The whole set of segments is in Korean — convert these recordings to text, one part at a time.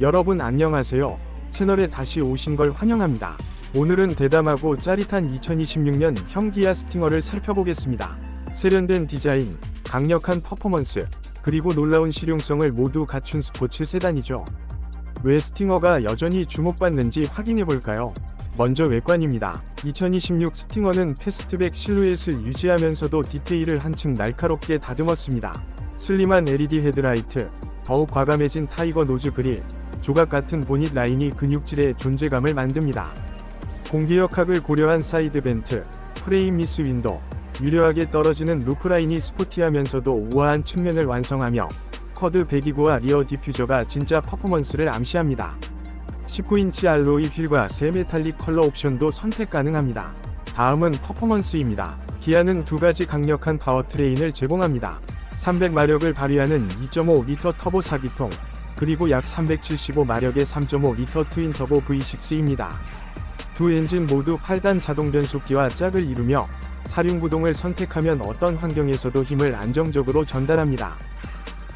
여러분 안녕하세요. 채널에 다시 오신 걸 환영합니다. 오늘은 대담하고 짜릿한 2026년 형 기아 스팅어를 살펴보겠습니다. 세련된 디자인, 강력한 퍼포먼스, 그리고 놀라운 실용성을 모두 갖춘 스포츠 세단이죠. 왜 스팅어가 여전히 주목받는지 확인해 볼까요? 먼저 외관입니다. 2026 스팅어는 패스트백 실루엣을 유지하면서도 디테일을 한층 날카롭게 다듬었습니다. 슬림한 LED 헤드라이트, 더욱 과감해진 타이거 노즈 그릴, 조각 같은 보닛 라인이 근육질의 존재감을 만듭니다. 공기역학을 고려한 사이드 벤트, 프레임 미스 윈도, 유려하게 떨어지는 루프 라인이 스포티하면서도 우아한 측면을 완성하며 커드 배기구와 리어 디퓨저가 진짜 퍼포먼스를 암시합니다. 19인치 알로이 휠과 새 메탈릭 컬러 옵션도 선택 가능합니다. 다음은 퍼포먼스입니다. 기아는 두 가지 강력한 파워트레인을 제공합니다. 300마력을 발휘하는 2.5L 터보 4기통, 그리고 약 375마력의 3.5L 트윈 터보 V6입니다. 두 엔진 모두 8단 자동 변속기와 짝을 이루며 사륜구동을 선택하면 어떤 환경에서도 힘을 안정적으로 전달합니다.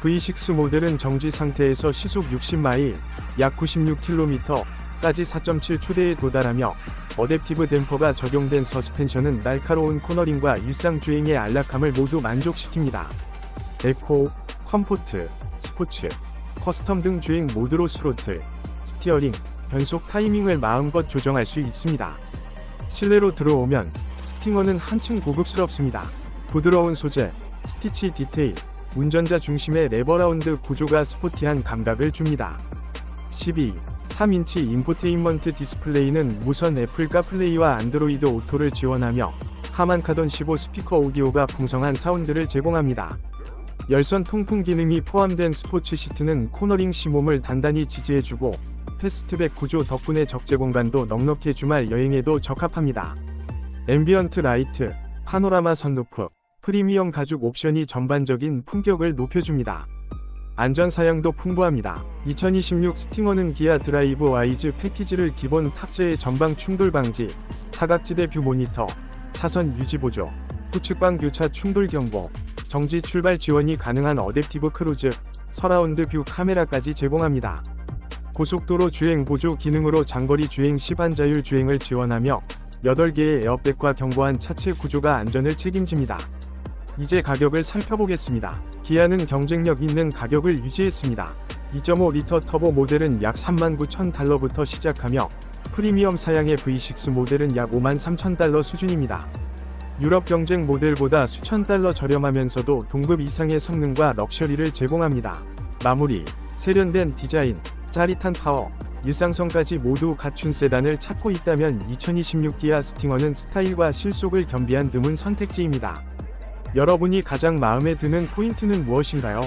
V6 모델은 정지 상태에서 시속 60마일, 약 96km까지 4.7 초대에 도달하며 어댑티브 댐퍼가 적용된 서스펜션은 날카로운 코너링과 일상 주행의 안락함을 모두 만족시킵니다. 에코, 컴포트, 스포츠, 커스텀 등 주행 모드로 스로틀, 스티어링, 변속 타이밍을 마음껏 조정할 수 있습니다. 실내로 들어오면 스팅어는 한층 고급스럽습니다. 부드러운 소재, 스티치 디테일, 운전자 중심의 레버라운드 구조가 스포티한 감각을 줍니다. 12. 3인치 인포테인먼트 디스플레이는 무선 애플 카 플레이와 안드로이드 오토를 지원하며 하만카돈 15 스피커 오디오가 풍성한 사운드를 제공합니다. 열선 통풍 기능이 포함된 스포츠 시트는 코너링 시 몸을 단단히 지지해주고 패스트백 구조 덕분에 적재 공간도 넉넉해 주말 여행에도 적합합니다. 앰비언트 라이트, 파노라마 선루프, 프리미엄 가죽 옵션이 전반적인 품격을 높여줍니다. 안전 사양도 풍부합니다. 2026 스팅어는 기아 드라이브 와이즈 패키지를 기본 탑재해 전방 충돌 방지, 사각지대 뷰 모니터, 차선 유지 보조, 후측방 교차 충돌 경보, 정지 출발 지원이 가능한 어댑티브 크루즈, 서라운드 뷰 카메라까지 제공합니다. 고속도로 주행 보조 기능으로 장거리 주행 시 반자율 주행을 지원하며 8개의 에어백과 견고한 차체 구조가 안전을 책임집니다. 이제 가격을 살펴보겠습니다. 기아는 경쟁력 있는 가격을 유지했습니다. 2.5L 터보 모델은 약 39,000달러부터 시작하며 프리미엄 사양의 V6 모델은 약 53,000달러 수준입니다. 유럽 경쟁 모델보다 수천 달러 저렴하면서도 동급 이상의 성능과 럭셔리를 제공합니다. 마무리, 세련된 디자인, 짜릿한 파워, 일상성까지 모두 갖춘 세단을 찾고 있다면 2026 기아 스팅어는 스타일과 실속을 겸비한 드문 선택지입니다. 여러분이 가장 마음에 드는 포인트는 무엇인가요?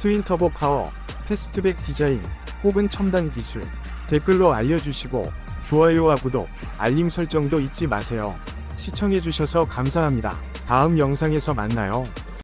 트윈 터보 파워, 패스트백 디자인, 혹은 첨단 기술. 댓글로 알려주시고, 좋아요와 구독, 알림 설정도 잊지 마세요. 시청해주셔서 감사합니다. 다음 영상에서 만나요.